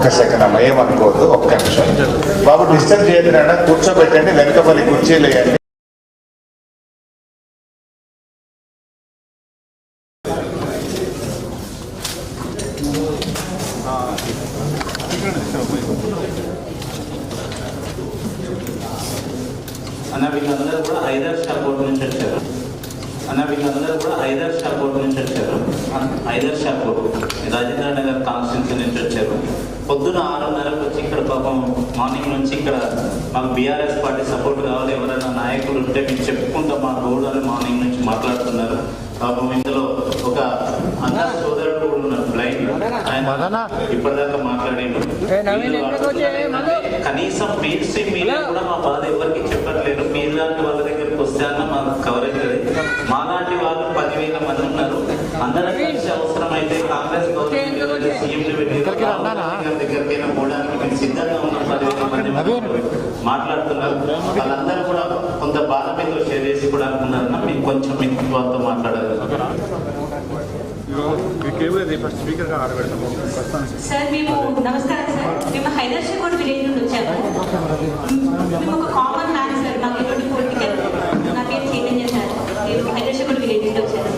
ఒక్క సెకండ్ అమ్మ ఏమనుకోవద్దు ఒక్క నిమిషం. బాబు డిస్టర్బ్ చేయదురా కూర్చోబెట్టండి వెనక పని కుర్చీలు అన్న వీళ్ళందరూ కూడా హైదర్ షాపోర్ట్ నుంచి వచ్చారు. అన్న వీళ్ళందరూ కూడా హైదర్ షాపోర్ట్ నుంచి వచ్చారు. అన్న- హైదర్ రాజేంద్ర నగర్ కాన్స్టిట్యూన్సీ నుంచి వచ్చారు. పొద్దున ఆరున్నరకు వచ్చి ఇక్కడ పాపం మార్నింగ్ నుంచి ఇక్కడ మాకు బీఆర్ఎస్ పార్టీ సపోర్ట్ కావాలి. ఎవరైనా నాయకులు ఉంటే మేము చెప్పుకుంటాం. మా గోడు అని మార్నింగ్ నుంచి మాట్లాడుతున్నారు. పాపం ఇందులో ఒక అన్న సోదరుడు కూడా ఉన్నారు. బ్లైండ్ ఆయన ఇప్పటిదాకా మాట్లాడిండు కనీసం పిలిచి మీరు కూడా మా బాధ ఎవరికి చెప్పట్లేదు. మీరు లాంటి వాళ్ళ దగ్గరికి వస్తే అన్న మాకు కవరేజ్ లేదు మా లాంటి వాళ్ళు పదివేల మంది ఉన్నారు. అందరం కలిసి అవసరం అయితే కాంగ్రెస్ గవర్నమెంట్ సీఎం దగ్గరికైనా పోవడానికి మేము సిద్ధంగా ఉన్నాం పదివేల మంది మాట్లాడుతున్నారు. వాళ్ళందరూ కూడా కొంత బాధ మీద షేర్ చేసుకోవడానికి ఉన్నారన్న మీకు కొంచెం మీకు వాళ్ళతో మాట్లాడాలి. సార్ మేము నమస్కారం సార్. మేము హైదర్షాబాద్ విలేజ్ నుండి వచ్చాము. మేము ఒక కామన్ మ్యాన్ సార్. మాకు ఎటువంటి పొలిటికల్ నా పేరు చైతన్య సార్. నేను హైదర్షాబాద్ విలేజ్ నుండి వచ్చాను.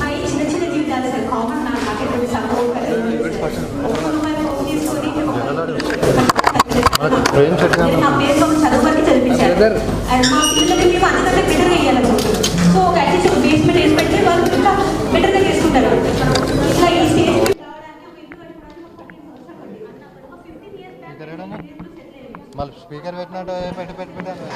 మా ఈ చిన్న చిన్న జీవితాలు సార్. కామన్ మ్యాన్ నాకు ఎటువంటి సపోర్ట్ తీసుకొని నేను నా పేరు ఒక చదివించాను అండ్ మా పిల్లలకి మేము అందుకంటే బెటర్గా వేయాలనుకుంటున్నాం సో ఒక అట్లీస్ట్ ఒక బేస్మెంట్ వేసి పెడితే వాళ్ళు ఇంకా బెటర్గా చేసుకుంటారు ఇట్లా ఈ స్టేజ్ మళ్ళీ స్పీకర్ పెట్టినట్టు పెట్టి పెట్టి పెట్టాను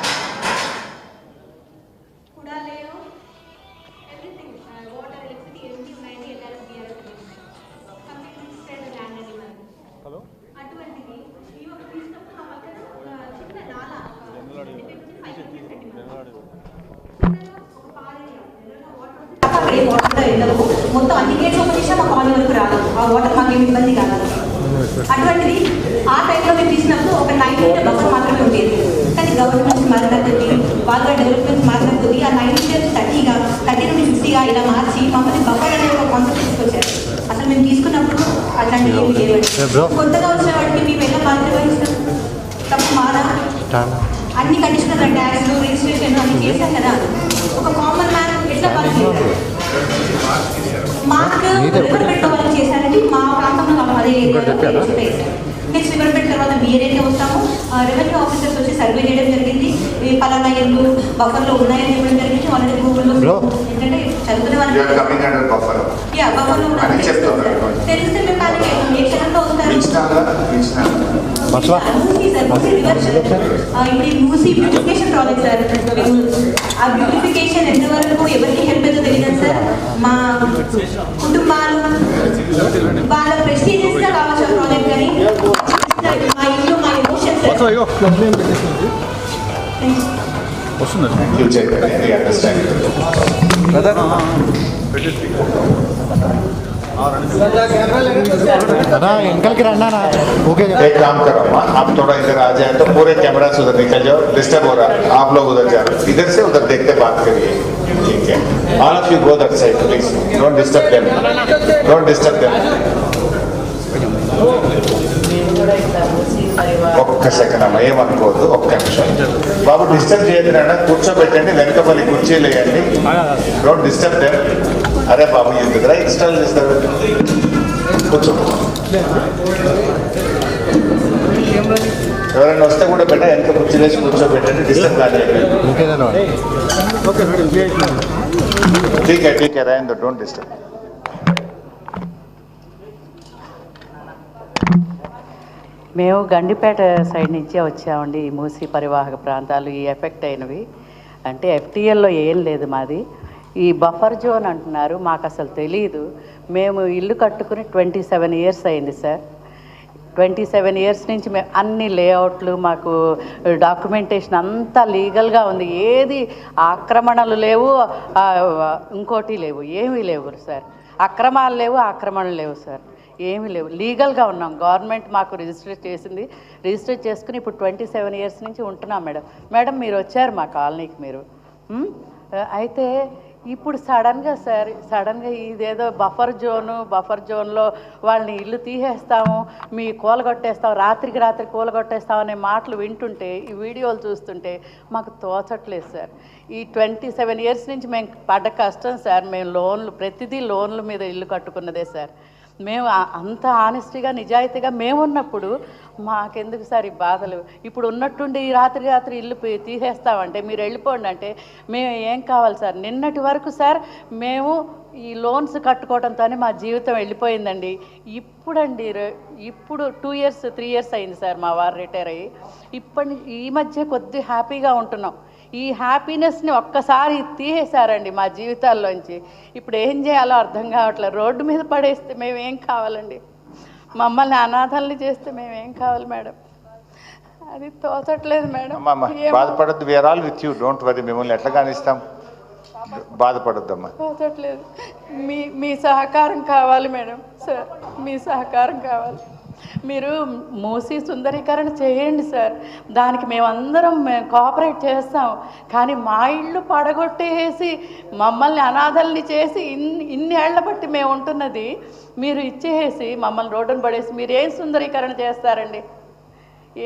అటువంటిది ఆ టైంలో మేము తీసినప్పుడు ఒక నైన్ మీటర్ బఫర్ మాత్రమే ఉండేది. కానీ గవర్నమెంట్ మారిన కొద్దీ వాళ్ళ డెవలప్మెంట్ మారిన కొద్దీ ఆ నైన్ మీటర్ థర్టీగా థర్టీ నుండి ఫిఫ్టీగా ఇలా మార్చి మమ్మల్ని బఫర్ అనే ఒక కాన్సెప్ట్ తీసుకొచ్చారు. అసలు మేము తీసుకున్నప్పుడు అట్లాంటివి ఏమి లేవండి. కొత్తగా వచ్చిన వాటికి మేము ఎలా బాధ్యత వహిస్తాం. తప్పు మారా? అన్ని కండిషనల్ ట్యాక్స్లు రిజిస్ట్రేషన్ అన్ని చేశాం కదా. ఒక కామన్ మ్యాన్ ఎట్లా బాధ్యత మాకు రివర్మెంట్ వాళ్ళు చేశారంటే మా ప్రాంతంలో అదే నెక్స్ట్ రివర్మెంట్ తర్వాత మీ ఏరియాకే వస్తాము. రెవెన్యూ ఆఫీసర్స్ వచ్చి సర్వే చేయడం జరిగింది. ఈ పలానా ఇల్లు బఫర్లో ఉన్నాయని చెప్పడం జరిగింది. వాళ్ళని గూగుల్లో ఏంటంటే చదువుకునే వాళ్ళు. తెలిస్తే మేము కానీ ఇప్పుడు మూసీ బ్యూటిఫికేషన్ ప్రాజెక్ట్ సార్ ఆ బ్యూటిఫికేషన్ ఎంతవరకు ఎవరికి హెల్ప్ అవుతుందో తెలియదు సార్? మా కుటుంబాలు వాళ్ళ ప్రెస్టీజియస్గా కావచ్చు ఆ ప్రాజెక్ట్ కానీ మా ఇల్లు మా ఎమోషన్స్ వస్తా అయ్యో వస్తుంది? పెట్టి స్పీకర్ అన్నా వెనకాలకి రండానా ఓకే एक काम करो अम्मा आप थोड़ा इधर आ जाए तो पूरे कैमरा से उधर निकल जाओ डिस्टर्ब हो रहा है आप लोग उधर जाओ इधर से उधर देखते बात करिए ठीक है all of you go that side please don't disturb them don't disturb them ఒక్క సెకండ్ అమ్మ ఏమనుకోవద్దు ఒక్క నిమిషం బాబు డిస్టర్బ్ చేయదురా కూర్చోబెట్టండి వెనక పల్లి కుర్చీలు వేయండి డోంట్ డిస్టర్బ్ దేమ్ అరే బాబు ఎందుకురా ఇన్స్టాల్ చేస్తారు. కూర్చో. ఎవరైనా వస్తే కూడా బెట వెనక కుర్చీ వేసి కూర్చోబెట్టండి డిస్టర్బ్ కాదు టీకే టీకే రాయండి డోంట్ డిస్టర్బ్ మేము గండిపేట సైడ్ నుంచే వచ్చామండి ఈ మూసీ పరివాహక ప్రాంతాలు ఈ ఎఫెక్ట్ అయినవి. అంటే ఎఫ్టీఎల్లో ఏం లేదు మాది. ఈ బఫర్ జోన్ అంటున్నారు. మాకు అసలు తెలియదు మేము ఇల్లు కట్టుకుని ట్వంటీ సెవెన్ ఇయర్స్ అయింది సార్. ట్వంటీ సెవెన్ ఇయర్స్ నుంచి మేము అన్ని లేఅవుట్లు మాకు డాక్యుమెంటేషన్ అంతా లీగల్గా ఉంది. ఏది ఆక్రమణలు లేవు ఇంకోటి లేవు. ఏమీ లేవు సార్. అక్రమాలు లేవు ఆక్రమణలు లేవు సార్. ఏమీ లేవు. లీగల్గా ఉన్నాం. గవర్నమెంట్ మాకు రిజిస్టర్ చేసింది. రిజిస్టర్ చేసుకుని ఇప్పుడు ట్వంటీ సెవెన్ ఇయర్స్ నుంచి ఉంటున్నాం మేడం. మేడం మీరు వచ్చారు మా కాలనీకి మీరు. అయితే ఇప్పుడు సడన్గా సార్ సడన్గా ఇదేదో బఫర్ జోను బఫర్ జోన్లో వాళ్ళని ఇల్లు తీసేస్తాము మీ కూలగొట్టేస్తాం రాత్రికి రాత్రి కూలగొట్టేస్తాం అనే మాటలు వింటుంటే ఈ వీడియోలు చూస్తుంటే మాకు తోచట్లేదు సార్. ఈ ట్వంటీ సెవెన్ ఇయర్స్ నుంచి మేము పడ్డ కష్టం సార్ మేము లోన్లు ప్రతిదీ లోన్ల మీద ఇల్లు కట్టుకున్నదే సార్. మేము అంత ఆనెస్టీగా నిజాయితీగా మేము ఉన్నప్పుడు మాకెందుకు సార్ ఈ బాధలు? ఇప్పుడు ఉన్నట్టుండి ఈ రాత్రి రాత్రి ఇల్లు తీసేస్తామంటే మీరు వెళ్ళిపోండి అంటే మేము ఏం కావాలి సార్? నిన్నటి వరకు సార్ మేము ఈ లోన్స్ కట్టుకోవడంతోనే మా జీవితం వెళ్ళిపోయిందండి. ఇప్పుడండి ర- ఇప్పుడు టూ ఇయర్స్ త్రీ ఇయర్స్ అయింది సార్ మా వారు రిటైర్ అయ్యి. ఇప్పటి ఈ మధ్య కొద్ది హ్యాపీగా ఉంటున్నాం. ఈ హ్యాపీనెస్ని ఒక్కసారి తీసేశారండి మా జీవితాల్లోంచి. ఇప్పుడు ఏం చేయాలో అర్థం కావట్లేదు. రోడ్డు మీద పడేస్తే మేము కావాలండి? మమ్మల్ని అనాథల్ని చేస్తే మేము కావాలి మేడం? అది తోచట్లేదు మేడం. బాధపడద్దు. We're all with you don't worry మిమ్మల్ని ఎట్లా కానిస్తాం? బాధపడొద్దమ్మా. తోచట్లేదు. మీ మీ సహకారం కావాలి మేడం. సార్ మీ సహకారం కావాలి. మీరు మూసి సుందరీకరణ చేయండి సార్. దానికి మేమందరం మేము కోఆపరేట్ చేస్తాం. కానీ మా ఇల్లు పడగొట్టేసి మమ్మల్ని అనాథల్ని చేసి ఇన్ని ఇన్ని బట్టి మేము ఉంటున్నది మీరు ఇచ్చేసి మమ్మల్ని రోడ్డును పడేసి మీరు ఏం సుందరీకరణ చేస్తారండి?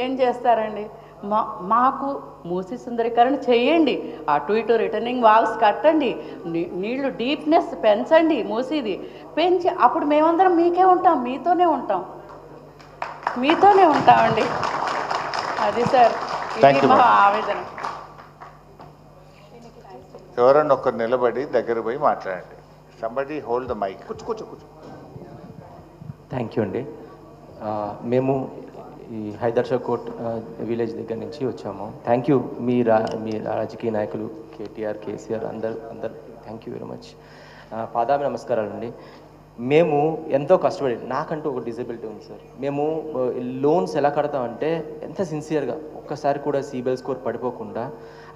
ఏం చేస్తారండి? మా మాకు మూసి సుందరీకరణ చేయండి. అటు ఇటు రిటర్నింగ్ వాల్స్ కట్టండి. నీళ్ళు డీప్నెస్ పెంచండి మూసిది. పెంచి అప్పుడు మేమందరం మీకే ఉంటాం మీతోనే ఉంటాం. మీతోనే ఉంటామండి. అది సార్ మా ma'am. ఆవేదన. ఎవరన్నా ఒక్కరు నిలబడి దగ్గర పోయి మాట్లాడండి. సంబడి హోల్డ్ ద మైక్ కూర్చో కూర్చో కూర్చో. థ్యాంక్ యూ అండి. ఆ, మేము ఈ హైదర్షా కోట్ ఆ, విలేజ్ దగ్గర నుంచి వచ్చాము. థ్యాంక్ యూ మీ రా మీ రాజకీయ నాయకులు కేటీఆర్ కేసీఆర్ అందరు అందరు థ్యాంక్ యూ వెరీ మచ్ పాదాభి నమస్కారాలు అండి మేము ఎంతో కష్టపడి నాకంటూ ఒక డిజబిలిటీ ఉంది సార్. మేము లోన్స్ ఎలా కడతామంటే ఎంత సిన్సియర్గా ఒక్కసారి కూడా సిబిల్ స్కోర్ పడిపోకుండా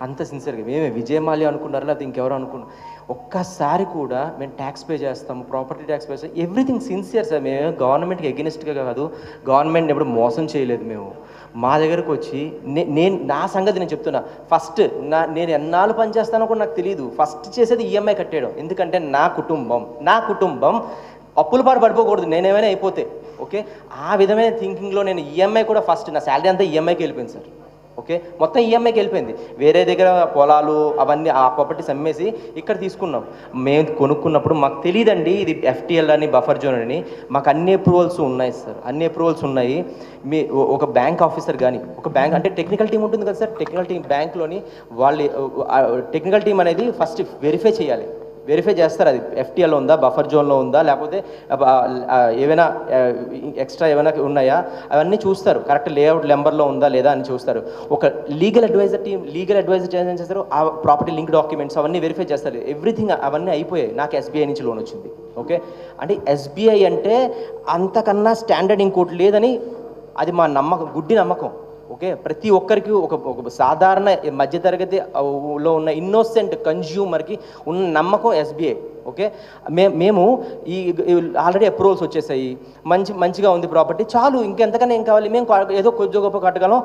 అంత సిన్సియర్గా మేమే విజయమాలి అనుకున్నారు? లేకపోతే ఇంకెవరో అనుకున్నారు ఒక్కసారి కూడా మేము ట్యాక్స్ పే చేస్తాము ప్రాపర్టీ ట్యాక్స్ పే చేస్తాం ఎవ్రీథింగ్ సిన్సియర్ సార్. మేము గవర్నమెంట్కి ఎగెనిస్ట్గా కాదు గవర్నమెంట్ ఎప్పుడు మోసం చేయలేదు మేము. మా దగ్గరకు వచ్చి నేను నా సంగతి నేను చెప్తున్నా. ఫస్ట్ నా నేను ఎన్నాళ్ళు పని చేస్తానో కూడా నాకు తెలియదు ఫస్ట్ చేసేది ఈఎంఐ కట్టేయడం. ఎందుకంటే నా కుటుంబం నా కుటుంబం అప్పుల పాటు పడిపోకూడదు. నేనేమైనా అయిపోతే ఓకే? ఆ విధమైన థింకింగ్లో నేను ఈఎంఐ కూడా ఫస్ట్ నా శాలరీ అంతా ఈఎంఐకి వెళ్ళిపోయింది సార్. ఓకే? మొత్తం ఈఎంఐకి వెళ్ళిపోయింది వేరే దగ్గర పొలాలు అవన్నీ ఆ ప్రాపర్టీస్ అమ్మేసి ఇక్కడ తీసుకున్నాం. మేము కొనుక్కున్నప్పుడు మాకు తెలియదండి ఇది ఎఫ్టిఎల్ అని బఫర్ జోన్ అని. మాకు అన్ని అప్రూవల్స్ ఉన్నాయి సార్. అన్ని అప్రూవల్స్ ఉన్నాయి. మీ ఒక బ్యాంక్ ఆఫీసర్ కానీ ఒక బ్యాంక్ అంటే టెక్నికల్ టీం ఉంటుంది కదా సార్. టెక్నికల్ టీం బ్యాంక్లోని వాళ్ళు టెక్నికల్ టీం అనేది ఫస్ట్ వెరిఫై చేయాలి. వెరిఫై చేస్తారు. అది ఎఫ్టీఎల్లో ఉందా బఫర్ జోన్లో ఉందా లేకపోతే ఏమైనా ఏవైనా ఎక్స్ట్రా ఏమైనా ఉన్నాయా? అవన్నీ చూస్తారు. కరెక్ట్ లేఅవుట్ నెంబర్లో ఉందా లేదా అని చూస్తారు. ఒక legal adviser team legal adviser ఏం చేస్తారు? ఆ ప్రాపర్టీ లింక్ డాక్యుమెంట్స్ అవన్నీ వెరిఫై చేస్తారు. ఎవ్రీథింగ్ అవన్నీ అయిపోయాయి. నాకు ఎస్బీఐ నుంచి లోన్ వచ్చింది. ఓకే అంటే ఎస్బీఐ అంటే అంతకన్నా స్టాండర్డ్ ఇంకోటి లేదని అది మా నమ్మకం గుడ్డి నమ్మకం. ఓకే? ప్రతి ఒక్కరికి ఒక ఒక సాధారణ మధ్యతరగతి లో ఉన్న ఇన్నోసెంట్ కన్జ్యూమర్కి ఉన్న నమ్మకం ఎస్బీఐ ఓకే? మే మేము ఈ ఆల్రెడీ అప్రూవల్స్ వచ్చేసాయి. మంచి మంచిగా ఉంది ప్రాపర్టీ చాలు ఇంకెంతకన్నా ఏం కావాలి? మేము ఏదో కొద్ది గొప్ప కట్టగలం.